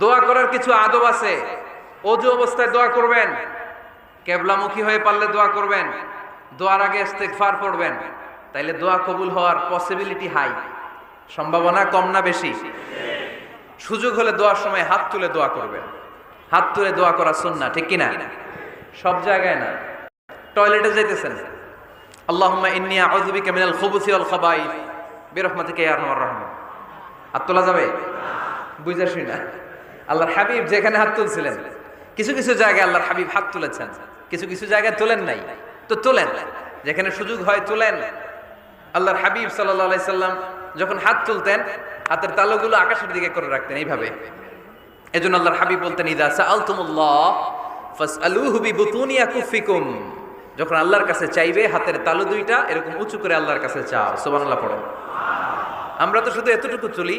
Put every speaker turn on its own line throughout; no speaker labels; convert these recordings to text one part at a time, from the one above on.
দোয়া করার কিছু আদব আছে। অজু অবস্থায় দোয়া করবেন। কেবলামুখী হয়ে পারলে দোয়া করবেন। দোয়ার আগে ইস্তেগফার পড়বেন। তাইলে দোয়া কবুল হওয়ার পসিবিলিটি হাই সম্ভাবনা কম না বেশি। সুযোগ হলে দোয়ার সময় হাত তুলে দোয়া করবেন। হাত তুলে দোয়া করা সুন্না ঠিক কিনা? সব জায়গায় না। টয়লেটে যাইতেছেন। আল্লাহুম্মা ইন্নী আউযু বিকা মিনাল খুবুসি ওয়াল খাবাইথ বিরহমাতিকা হাত তোলা যাবে? বুঝাসই না আল্লাহর হাবিব যেখানে হাত তুলছিলেন, কিছু কিছু জায়গায় আল্লাহর হাবিব হাত তুলেছেন, কিছু কিছু জায়গায় তোলেন নাই, তো তোলেন, যেখানে সুযোগ হয় তোলেন। আল্লাহর হাবিব আলাইহি সাল্লাম যখন হাত তুলতেন, হাতের তালুগুলো আকাশের দিকে করে রাখতেন এইভাবে। এজন্য আল্লাহর হাবিব বলতেন, ইদা সাআলতুমুল্লাহ ফাসআলুহু বিবুতুনি আকুফিকুম যখন আল্লাহর কাছে চাইবে, হাতের তালু দুইটা এরকম উঁচু করে আল্লাহর কাছে চাও। সুবহানাল্লাহ পড়ো। আমরা তো শুধু এতটুকু চলি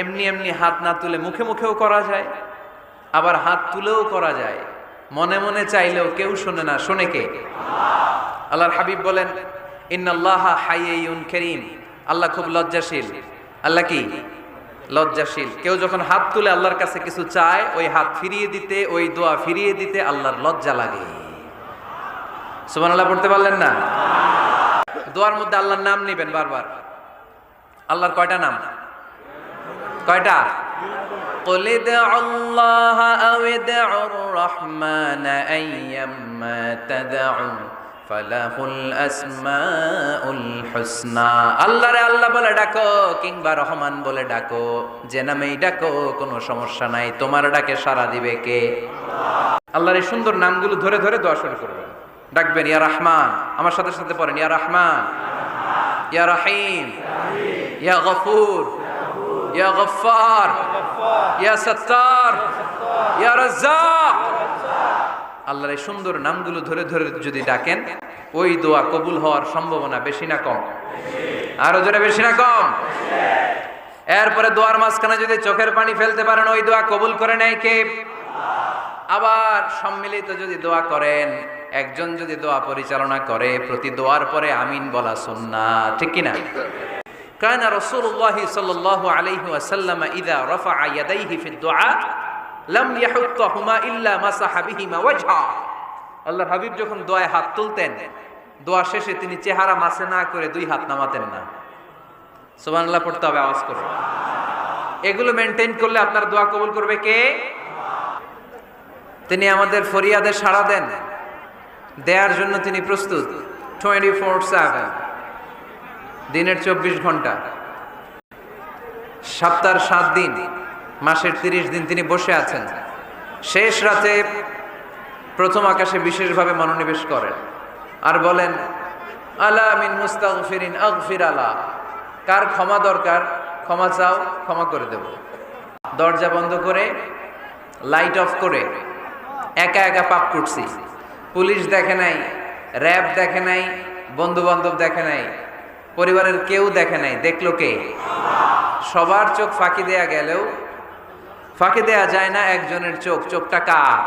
এমনি এমনি হাত না তুলে মুখে মুখেও করা যায়, আবার হাত তুলেও করা যায়। মনে মনে চাইলেও কেউ শোনে না, শোনে কে? আল্লাহর হাবিব বলেন আল্লাহ খুব লজ্জাশীল। আল্লাহ কি? লজ্জাশীল। কেউ যখন হাত তুলে আল্লাহর কাছে কিছু চায়, ওই হাত ফিরিয়ে দিতে, ওই দোয়া ফিরিয়ে দিতে আল্লাহর লজ্জা লাগে। সুমান আল্লাহ পড়তে পারলেন না? দোয়ার মধ্যে আল্লাহর নাম নেবেন বারবার। আল্লাহর কয়টা নাম? কয়টা قل ادعوا الله أو ادعوا الرحمن أيما تدعوا فله الأسماء الحسنى আল্লাহ রে আল্লাহ বলে ডাকো কিংবা রহমান বলে ডাকো যে নামেই ডাকো কোনো সমস্যা নাই তোমার ডাকে সারা দিবে কে আল্লাহর এই সুন্দর নামগুলো ধরে ধরে দোয়া শুরু করবেন ডাকবেন ইয়া রহমান আমার সাথে সাথে পড়েন ইয়া রহমান ইয়া রহিম ইয়া গফুর ইয়া গফফার ইয়া সত্তার ইয়া রাজ্জাক আল্লাহর এই সুন্দর নামগুলো ধরে ধরে যদি ডাকেন, ওই দোয়া কবুল হওয়ার সম্ভাবনা বেশি না কম। আরও জোরে বেশি না কম? এরপরে দোয়ার মাঝখানে যদি চোখের পানি ফেলতে পারেন, ওই দোয়া কবুল করে নেয় কে? আবার সম্মিলিত যদি দোয়া করেন, একজন যদি দোয়া পরিচালনা করে, প্রতি দোয়ার পরে আমিন বলা সুন্না ঠিক কিনা? كان رسول الله صلى الله عليه وسلم إذا رفع يديه في الدعاء لم يحطهما إلا مسح بهما وجهه আল্লাহর হাবিব যখন দোয়ায় হাত তুলতেন দোয়া শেষে তিনি চেহারা মাসে না করে দুই হাত নামাতেন না সুবহানাল্লাহ পড়তে হবে আওয়াজ করে এগুলো মেনটেন করলে আপনার দোয়া কবুল করবে কে তিনি আমাদের ফরিয়াদে সাড়া দেন দেয়ার জন্য তিনি প্রস্তুত টোয়েন্টি ফোর সেভেন দিনের চব্বিশ ঘণ্টা। সপ্তাহের সাত দিন, মাসের তিরিশ দিন তিনি বসে আছেন। শেষ রাতে প্রথম আকাশে বিশেষভাবে মনোনিবেশ করেন আর বলেন, আলা মিন মুস্তাগফিরিন আগফির আলা। কার ক্ষমা দরকার, ক্ষমা চাও, ক্ষমা করে দেব। দরজা বন্ধ করে, লাইট অফ করে একা একা পাপ করছি। পুলিশ দেখে নাই, র্যাব দেখে নাই বন্ধু বান্ধব দেখে নাই পরিবারের কেউ দেখে নাই, দেখল কে? সবার চোখ ফাঁকি দেয়া গেলেও ফাঁকি দেয়া যায় না একজনের চোখ, চোখটা কার?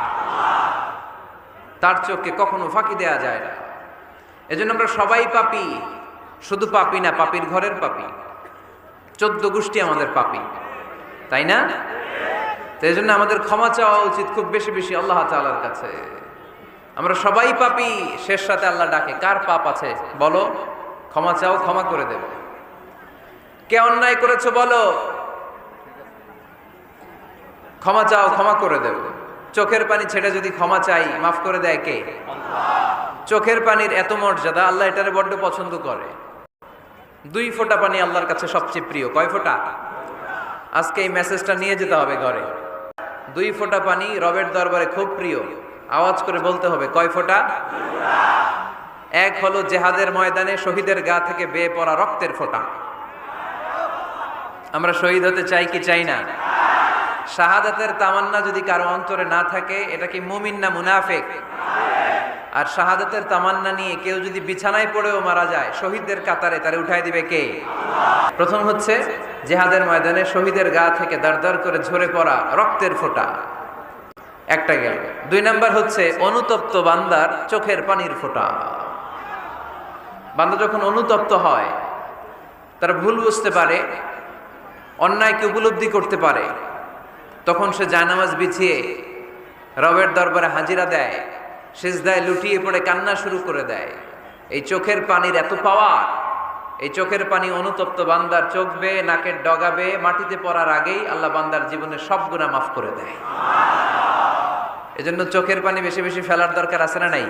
তার চোখকে কখনো ফাঁকি দেয়া যায় না। এজন্য আমরা সবাই পাপি, শুধু পাপি না, পাপির ঘরের পাপি। চোদ্দ গোষ্ঠী আমাদের পাপি, তাই না? তো এই জন্য আমাদের ক্ষমা চাওয়া উচিত খুব বেশি বেশি আল্লাহ তালার কাছে। আমরা সবাই পাপি, শেষ সাথে আল্লাহ ডাকে, কার পাপ আছে? বলো। ক্ষমা চাও, ক্ষমা করে দেবে। কে অন্যায় করেছ বলো? ক্ষমা চাও, ক্ষমা করে দেব। চোখের পানি ছেড়ে যদি ক্ষমা চাই, মাফ করে দেয় কে? চোখের পানির এত মর্যাদা, আল্লাহ এটারে বড্ড পছন্দ করে। দুই ফোঁটা পানি আল্লাহর কাছে সবচেয়ে প্রিয়। কয় ফোঁটা? আজকে এই মেসেজটা নিয়ে যেতে হবে ঘরে। দুই ফোঁটা পানি রবের দরবারে খুব প্রিয়। আওয়াজ করে বলতে হবে, কয় ফোঁটা? এক হলো জেহাদের ময়দানে শহীদের গা থেকে বেয়ে পড়া রক্তের ফোঁটা। আমরা শহীদ হতে চাই কি চাই না? শাহাদাতের তামান্না যদি কারও অন্তরে না থাকে, এটা কি মুমিন না মুনাফেক? আর শাহাদাতের তামান্না নিয়ে কেউ যদি বিছানায় পড়েও মারা যায়, শহীদদের কাতারে তারে উঠাই দিবে কে? প্রথম হচ্ছে জেহাদের ময়দানে শহীদের গা থেকে দাঁড় করে ঝরে পড়া রক্তের ফোঁটা। একটা গেল। দুই নাম্বার হচ্ছে অনুতপ্ত বান্দার চোখের পানির ফোঁটা। বান্দা যখন অনুতপ্ত হয়, তার ভুল বুঝতে পারে, অন্যায়কে উপলব্ধি করতে পারে, তখন সে জায়নামাজ বিছিয়ে রবের দরবারে হাজিরা দেয়, সেজদায় লুটিয়ে পড়ে কান্না শুরু করে দেয়। এই চোখের পানির এত পাওয়ার, এই চোখের পানি অনুতপ্ত বান্দার চোখ নাকের ডগাবে মাটিতে পড়ার আগেই আল্লাহ বান্দার জীবনের সব গুণা মাফ করে দেয়। এজন্য চোখের পানি বেশি বেশি ফেলার দরকার আছে না নাই?